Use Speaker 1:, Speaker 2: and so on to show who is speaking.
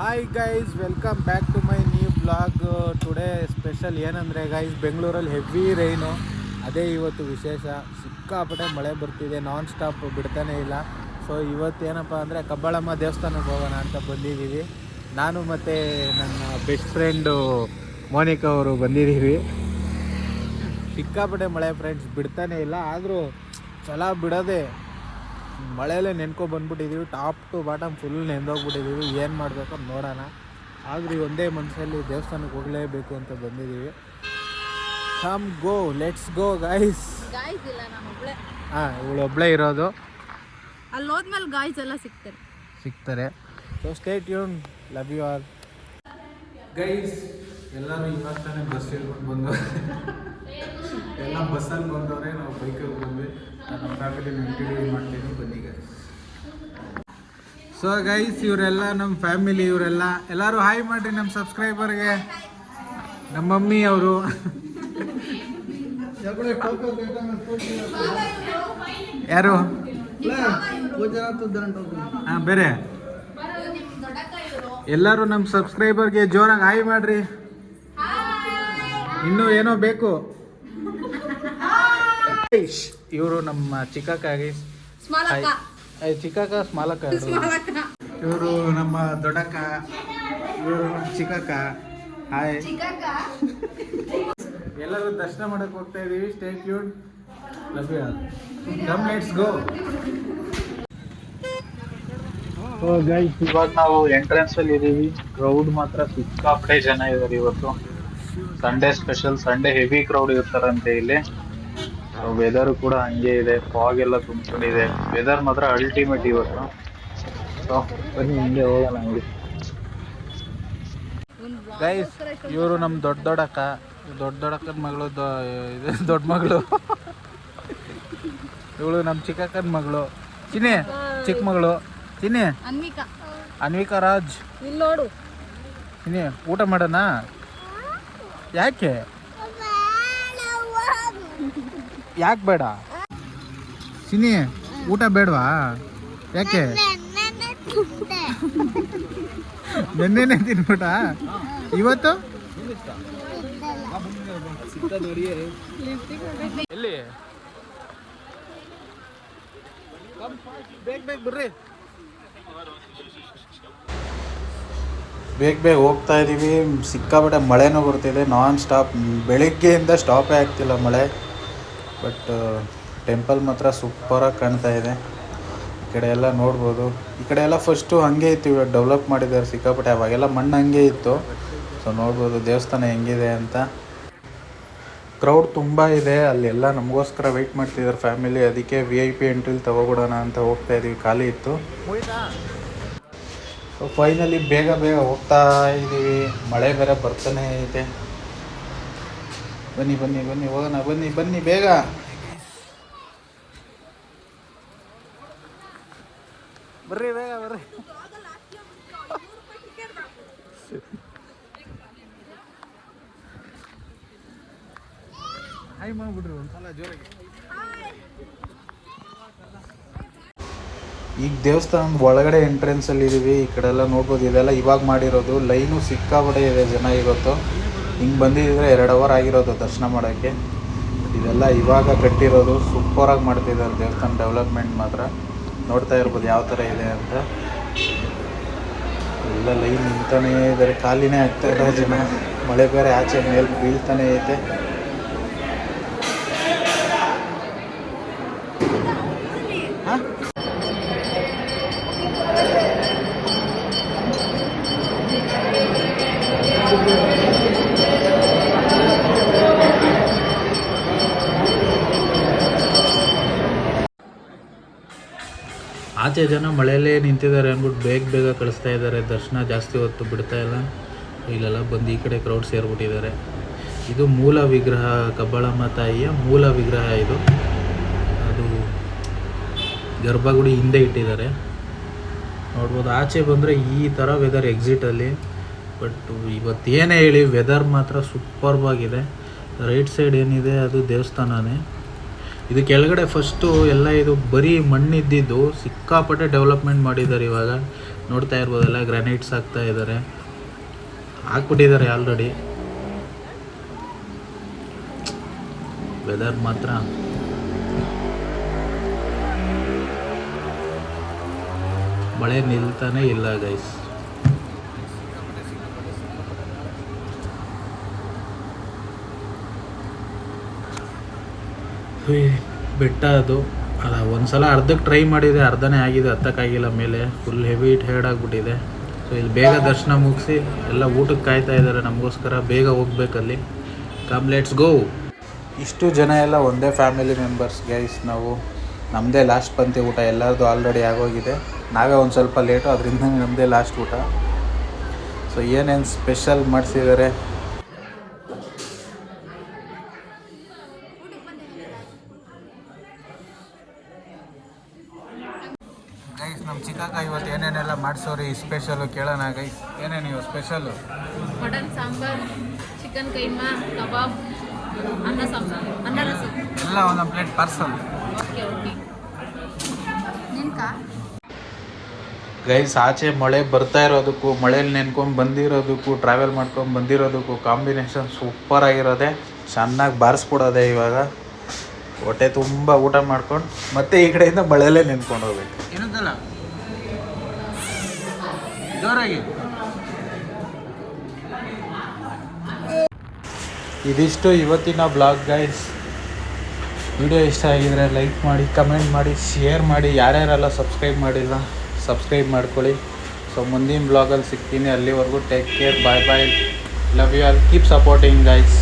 Speaker 1: Hi guys welcome back to my new blog today special ಏನಂದರೆ guys ಬೆಂಗಳೂರಲ್ಲಿ heavy rain ಅದೇ ಇವತ್ತು ವಿಶೇಷ. ಸಿಕ್ಕಾಪಟ್ಟೆ ಮಳೆ ಬರ್ತಿದೆ ನಾನ್ ಸ್ಟಾಪ್ ಬಿಡ್ತಾನೆ ಇಲ್ಲ. ಸೊ ಇವತ್ತು ಏನಪ್ಪ ಅಂದರೆ, ಕಬ್ಬಾಳಮ್ಮ ದೇವಸ್ಥಾನಕ್ಕೆ ಹೋಗೋಣ ಅಂತ ಬಂದಿದ್ದೀವಿ. ನಾನು ಮತ್ತು ನನ್ನ ಬೆಸ್ಟ್ ಫ್ರೆಂಡು ಮೋನಿಕಾ ಅವರು ಬಂದಿದ್ದೀವಿ. ಸಿಕ್ಕಾಪಟ್ಟೆ ಮಳೆ ಫ್ರೆಂಡ್ಸ್ ಬಿಡ್ತಾನೆ ಇಲ್ಲ, ಆದರೂ ಛಲ ಬಿಡೋದೆ. ಮಳೆಯಲ್ಲೇ ನೆನ್ಕೊ ಬಂದ್ಬಿಟ್ಟಿದ್ದೀವಿ ಟಾಪ್ ಟು ಬಾಟಮ್ ಫುಲ್ ನೆಂದೋಗ್ಬಿಟ್ಟಿದ್ದೀವಿ ಏನು ಮಾಡಬೇಕು ನೋಡೋಣ. ಆದರೂ ಒಂದೇ ಮನಸ್ಸಲ್ಲಿ ದೇವಸ್ಥಾನಕ್ಕೆ ಹೋಗಲೇಬೇಕು ಅಂತ ಬಂದಿದ್ದೀವಿ come go let's go guys
Speaker 2: guys ಇಲ್ಲ ನಾನು ಒಬ್ಳೆ.
Speaker 1: ಹಾಂ ಇವಳು ಒಬ್ಬಳೇ ಇರೋದು.
Speaker 2: ಅಲ್ಲಿ ಹೋದ್ಮೇಲೆ ಗಾಯ್ಸ್ ಎಲ್ಲ ಸಿಗ್ತಾರೆ.
Speaker 1: ಸಿಗ್ತಾರೆ. ಸೊ ಸ್ಟೇಟ್ ಯೂನ್ ಲವ್ ಯು ಆಲ್ ಗೈಸ್ ಎಲ್ಲರೂ ಇವಾಗ ತಾನೇ ಬಸ್ ಹಿಡ್ಕೊಂಡು ಬಂದು ಎಲ್ಲ ಬಸ್ಸಲ್ಲಿ ಬಂದವರೇ ನಾವು ಬೈಕಲ್ಲಿ ಬಂದ್ವಿ. ನಾನು ನಮ್ಮ ಫ್ಯಾಮಿಲಿ ಇಂಟರ್ವ್ಯೂ ಮಾಡ್ತೀನಿ ಬನ್ನಿ ಗೈಸ್ ಸೊ ಗೈಸ್ ಇವರೆಲ್ಲ ನಮ್ಮ ಫ್ಯಾಮಿಲಿ ಇವರೆಲ್ಲ ಎಲ್ಲರೂ ಹಾಯ್ ಮಾಡಿರಿ ನಮ್ಮ ಸಬ್ಸ್ಕ್ರೈಬರ್ಗೆ ನಮ್ಮ ಮಮ್ಮಿ ಅವರು. ಯಾರು? ಹಾಂ ಬೇರೆ. ಎಲ್ಲರೂ ನಮ್ಮ ಸಬ್ಸ್ಕ್ರೈಬರ್ಗೆ ಜೋರಾಗಿ ಹಾಯ್ ಮಾಡ್ರಿ. ಇನ್ನೂ ಏನೋ ಬೇಕು? ಇವರು ನಮ್ಮ ಚಿಕ್ಕಕ್ಕಾಗಿ
Speaker 2: ಸ್ಮಾಲಕ್ಕ.
Speaker 1: ಹಾಯ್ ಚಿಕ್ಕಕ್ಕ ಸ್ಮಾಲಕ್ಕ ಇವರು ನಮ್ಮ ದೊಡ್ಡಕ್ಕ. ಇವರು ನಮ್ಮ ಚಿಕ್ಕಕ್ಕ. ಹಾಯ್ ಎಲ್ಲರೂ ದರ್ಶನ ಮಾಡಕ್ ಹೋಗ್ತಾ ಇದೀವಿ. Stay tuned love you come let's go guys ಇವಾಗ ನಾವು ಎಂಟ್ರೆನ್ಸ್ ಅಲ್ಲಿ ಇದೀವಿ. ಕ್ರೌಡ್ ಮಾತ್ರ ಸಿಕ್ಕಾಪಟ್ಟೆ ಜನ ಇದಾರೆ ಇವತ್ತು. Sunday special Sunday heavy crowd ಇರ್ತಾರಂತೆ ಇಲ್ಲಿ. ವೆದರ್ ಕೂಡ ಹಂಗೆ ಇದೆ ಫಾಗ್ ಎಲ್ಲ ತುಂಬಿಕೊಂಡಿದೆ. ವೆದರ್ ಮಾತ್ರ ಅಲ್ಟಿಮೇಟ್ ಇವತ್ತು. ಸೊ ಬನ್ನಿ ಹಿಂಗೆ ಹೋಗೋಣ ಹಂಗೆ. ಗೈಸ್ ಇವರು ನಮ್ಮ ದೊಡ್ಡ ದೊಡ್ಡಕ್ಕ ದೊಡ್ಡ ದೊಡ್ಡಕ್ಕನ ಮಗಳು ದೊ- ಇದು ದೊಡ್ಡ ಮಗಳು. ಇವಳು ನಮ್ಮ ಚಿಕ್ಕಕ್ಕನ ಮಗಳು. ಚಿನ್ನಿ ಚಿಕ್ಕ ಮಗಳು. ಚಿನ್ನಿ.
Speaker 2: ಅನ್ವಿಕಾ.
Speaker 1: ಅನ್ವಿಕಾ ರಾಜ್.
Speaker 2: ಇಲ್ಲಿ ನೋಡು.
Speaker 1: ಚಿನ್ನಿ ಊಟ ಮಾಡೋಣ ಯಾಕೆ? ಯಾಕೆ ಬೇಡ? ಸಿನಿ ಊಟ ಬೇಡವಾ? ಯಾಕೆ? ನೆನ್ನೆನೆ ತಿನ್ಬಿಟ ಇವತ್ತು? ಎಲ್ಲಿ? ಬೇಗ ಬೇಗ ಬರ್ರಿ. ಬೇಗ ಬೇಗ ಹೋಗ್ತಾ ಇದ್ದೀವಿ ಸಿಕ್ಕಾಪಟ್ಟೆ ಮಳೆನೂ ಬರ್ತಿದೆ. ನಾನ್ ಸ್ಟಾಪ್ ಬೆಳಿಗ್ಗೆಯಿಂದ ಸ್ಟಾಪೇ ಆಗ್ತಿಲ್ಲ ಮಳೆ. ಬಟ್ ಟೆಂಪಲ್ ಮಾತ್ರ ಸೂಪರಾಗಿ ಕಾಣ್ತಾ ಇದೆ. ಈ ಕಡೆ ಎಲ್ಲ ನೋಡ್ಬೋದು. ಈ ಕಡೆ ಎಲ್ಲ ಫಸ್ಟು ಹಂಗೆ ಇತ್ತು, ಇವಾಗ ಡೆವಲಪ್ ಮಾಡಿದ್ದಾರೆ ಸಿಕ್ಕಾಪಟ್ಟೆ. ಅವಾಗೆಲ್ಲ ಮಣ್ಣು ಹಂಗೆ ಇತ್ತು. ಸೊ ನೋಡ್ಬೋದು ದೇವಸ್ಥಾನ ಹೆಂಗಿದೆ ಅಂತ. ಕ್ರೌಡ್ ತುಂಬ ಇದೆ. ಅಲ್ಲೆಲ್ಲ ನಮಗೋಸ್ಕರ ವೆಯ್ಟ್ ಮಾಡ್ತಿದ್ದಾರೆ ಫ್ಯಾಮಿಲಿ ಅದಕ್ಕೆ ವಿ ಐ ಪಿ ಎಂಟ್ರಿಲಿ ತಗೋಬಿಡೋಣ ಅಂತ ಹೋಗ್ತಾ ಇದ್ದೀವಿ ಖಾಲಿ ಇತ್ತು. ಫೈನಲಿ ಬೇಗ ಬೇಗ ಹೋಗ್ತಾ ಇದ್ದೀವಿ ಮಳೆ ಬೇರೆ ಬರ್ತಾನೆ ಐತೆ ಬನ್ನಿ ಬನ್ನಿ ಬನ್ನಿ, ಹೋಗೋಣ, ಬನ್ನಿ ಬನ್ನಿ, ಬೇಗ. ಬರ್ರಿ ಬೇಗ, ಬರ್ರಿ. ಹಾಯ್ ಮಾಡ್ಬಿಡ್ರಿ ಒಂದ್ಸಲ ಜೋರಾಗಿ. ಈಗ ದೇವಸ್ಥಾನದ ಒಳಗಡೆ ಎಂಟ್ರೆನ್ಸ್ ಅಲ್ಲಿ ಇದೀವಿ, ಈ ಕಡೆ ಎಲ್ಲ ನೋಡ್ಬೋದು, ಇದೆಲ್ಲ ಇವಾಗ ಮಾಡಿರೋದು. ಲೈನು ಸಿಕ್ಕಾಪಟ್ಟೆ ಇದೆ ಜನ ಇವತ್ತು. ಹಿಂಗೆ ಬಂದಿದ್ರೆ ಎರಡು ಅವರ್ ಆಗಿರೋದು ದರ್ಶನ ಮಾಡೋಕ್ಕೆ. ಇದೆಲ್ಲ ಇವಾಗ ಕಟ್ಟಿರೋದು ಸೂಪರಾಗಿ ಮಾಡ್ತಿದ್ದಾರೆ ದೇವಸ್ಥಾನ ಡೆವಲಪ್ಮೆಂಟ್ ಮಾತ್ರ. ನೋಡ್ತಾ ಇರ್ಬೋದು ಯಾವ ಥರ ಇದೆ ಅಂತ. ಎಲ್ಲ ಲೈನ್ ನಿಂತಾನೇ ಇದ್ದಾರೆ ಖಾಲಿನೇ ಆಗ್ತಾ ಇದೆ ಜನ. ಮಳೆ ಬೇರೆ ಆಚೆ ಮೇಲೆ ಬೀಳ್ತಾನೆ ಐತೆ. ಆಚೆ ಜನ ಮಳೆಯಲ್ಲೇ ನಿಂತಿದ್ದಾರೆ ಅಂದ್ಬಿಟ್ಟು ಬೇಗ ಬೇಗ ಕಳಿಸ್ತಾ ಇದ್ದಾರೆ. ದರ್ಶನ ಜಾಸ್ತಿ ಹೊತ್ತು ಬಿಡ್ತಾ ಇಲ್ಲ. ಇಲ್ಲೆಲ್ಲ ಬಂದು ಈ ಕಡೆ ಕ್ರೌಡ್ ಸೇರಿಬಿಟ್ಟಿದ್ದಾರೆ. ಇದು ಮೂಲ ವಿಗ್ರಹ, ಕಬ್ಬಾಳಮ್ಮ ತಾಯಿಯ ಮೂಲ ವಿಗ್ರಹ ಇದು. ಅದು ಗರ್ಭಗುಡಿ ಹಿಂದೆ ಇಟ್ಟಿದ್ದಾರೆ. ನೋಡ್ಬೋದು ಆಚೆ ಬಂದರೆ ಈ ಥರ ವೆದರ್ ಎಕ್ಸಿಟಲ್ಲಿ ಬಟ್ ಇವತ್ತು ಏನೇ ಹೇಳಿ ವೆದರ್ ಮಾತ್ರ ಸೂಪರ್ಬಾಗಿದೆ ರೈಟ್ ಸೈಡ್ ಏನಿದೆ, ಅದು ದೇವಸ್ಥಾನನೇ. ಇದು ಕೆಳಗಡೆ ಫಸ್ಟು ಎಲ್ಲ ಇದು ಬರೀ ಮಣ್ಣಿದ್ದಿದ್ದು ಸಿಕ್ಕಾಪಟ್ಟೆ ಡೆವಲಪ್ಮೆಂಟ್ ಮಾಡಿದ್ದಾರೆ ಇವಾಗ. ನೋಡ್ತಾ ಇರ್ಬೋದಲ್ಲ ಗ್ರಾನೈಟ್ಸ್ ಹಾಕ್ತಾ ಇದ್ದಾರೆ. ಹಾಕ್ಬಿಟ್ಟಿದ್ದಾರೆ ಆಲ್ರೆಡಿ ವೆದರ್ ಮಾತ್ರ. ಮಳೆ ನಿಲ್ತಾನೆ ಇಲ್ಲ ಗೈಸ್ ಬೆಟ್ಟ ಅದು. ಅಲ್ಲ ಒಂದ್ಸಲ ಅರ್ಧಕ್ಕೆ ಟ್ರೈ ಮಾಡಿದೆ ಅರ್ಧನೇ ಆಗಿದೆ ಹತ್ತಕ್ಕಾಗಿಲ್ಲ ಮೇಲೆ. ಫುಲ್ ಹೆವಿ ಟೈರ್ಡ್ ಆಗಿಬಿಟ್ಟಿದೆ. ಸೊ ಇಲ್ಲಿ ಬೇಗ ದರ್ಶನ ಮುಗಿಸಿ ಎಲ್ಲ ಊಟಕ್ಕೆ ಕಾಯ್ತಾ ಇದ್ದಾರೆ ನಮಗೋಸ್ಕರ. ಬೇಗ ಹೋಗ್ಬೇಕಲ್ಲಿ. ಕಮ್ ಲೆಟ್ಸ್ ಗೋ ಇಷ್ಟು ಜನ ಎಲ್ಲ ಒಂದೇ ಫ್ಯಾಮಿಲಿ ಮೆಂಬರ್ಸ್ ಗೈಸ್ ನಾವು. ನಮ್ಮದೇ ಲಾಸ್ಟ್ ಪಂತಿ ಊಟ ಎಲ್ಲರದು ಆಲ್ರೆಡಿ ಆಗೋಗಿದೆ. ನಾವೇ ಒಂದು ಸ್ವಲ್ಪ ಲೇಟು ಅದರಿಂದ ನಮ್ಮದೇ ಲಾಸ್ಟ್ ಊಟ. ಸೊ ಏನೇನು ಸ್ಪೆಷಲ್ ಮಾಡಿಸಿದ್ದಾರೆ ಗೈಸ್ ನಮ್ಮ ಚಿಕ್ಕಕ್ಕ ಇವತ್ತು ಏನೇನೆಲ್ಲ ಮಾಡಿಸೋರಿ? ಸ್ಪೆಷಲು ಕೇಳೋಣ ಗೈಸ್ ಏನೇನು ಇವತ್ತು special
Speaker 2: mutton sambar chicken keema kebab ಅನ್ನ ಸಾಂಬಾರ್ ಅನ್ನ ರಸಂ.
Speaker 1: ಎಲ್ಲ ಒಂದೊಂದು ಪ್ಲೇಟ್ ಪಾರ್ಸಲ್
Speaker 2: ಓಕೆ ಓಕೆ. ನಿನ್ಕ?
Speaker 1: ಗೈಸ್ ಆಚೆ ಮಳೆ ಬರ್ತಾ ಇರೋದಕ್ಕೂ ಮಳೇಲಿ ನೆನ್ಕೊಂಡು ಬಂದಿರೋದಕ್ಕೂ ಟ್ರಾವೆಲ್ ಮಾಡ್ಕೊಂಡು ಬಂದಿರೋದಕ್ಕೂ ಕಾಂಬಿನೇಷನ್ ಸೂಪರ್ ಆಗಿರೋದೆ. ಚೆನ್ನಾಗಿ ಬಾರಿಸ್ಬಿಡೋದೆ ಇವಾಗ. ಹೊಟ್ಟೆ ತುಂಬ ಊಟ ಮಾಡ್ಕೊಂಡು ಮತ್ತೆ ಈ ಕಡೆಯಿಂದ ಮಳೆಯಲ್ಲೇ ನೆನ್ಕೊಂಡು ಹೋಗ್ಬೇಕು. ಏನಂತಲ್ಲ? ಜೋರಾಗಿ. ಇದಿಷ್ಟು ಇವತ್ತಿನ ಬ್ಲಾಗ್ ಗೈಸ್ ವಿಡಿಯೋ ಇಷ್ಟ ಆಗಿದ್ರೆ ಲೈಕ್ ಮಾಡಿ ಕಮೆಂಟ್ ಮಾಡಿ ಶೇರ್ ಮಾಡಿ. ಯಾರ್ಯಾರೆಲ್ಲ ಸಬ್ಸ್ಕ್ರೈಬ್ ಮಾಡಿಲ್ಲ ಸಬ್ಸ್ಕ್ರೈಬ್ ಮಾಡ್ಕೊಳ್ಳಿ. ಸೊ ಮುಂದಿನ ಬ್ಲಾಗಲ್ಲಿ ಸಿಗ್ತೀನಿ. ಅಲ್ಲಿವರೆಗೂ take care bye bye love you all keep supporting guys